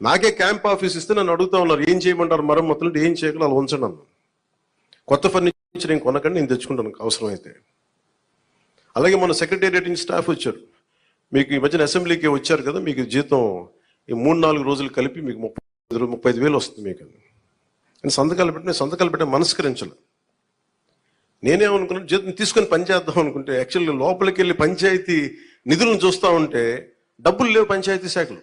నాకే camp office ఇస్తే నన్ను అడుగుతా ఉన్నారు ఏం చేయమంటారు మరమ్మతులు? ఏం చేయగలరు అలా ఉంచండి అన్న కొత్త ఫర్నిచర్ నేను కొనకండి నేను తెచ్చుకుంటాను అవసరం అయితే అలాగే మన సెక్రటేరియట్ నుంచి స్టాఫ్ వచ్చారు. మీకు ఈ మధ్యన అసెంబ్లీకి వచ్చారు కదా మీకు జీతం ఈ మూడు నాలుగు రోజులు కలిపి మీకు ముప్పై ముప్పై ఐదు వేలు వస్తుంది మీకు. నేను సంతకాలు పెట్టిన సంతకాలు పెట్టిన మనస్కరించలే. నేనేమనుకున్నాను జీతం తీసుకొని పని చేద్దాం అనుకుంటే యాక్చువల్గా లోపలికి వెళ్ళి పంచాయతీ నిధులను చూస్తా ఉంటే డబ్బులు లేవు పంచాయతీ శాఖలు.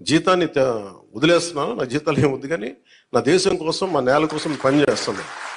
జీతాన్ని త- వదిలేస్తున్నాను. నా జీతాలు ఏమి వద్దు కానీ నా దేశం కోసం మా నేల కోసం పనిచేస్తున్నాను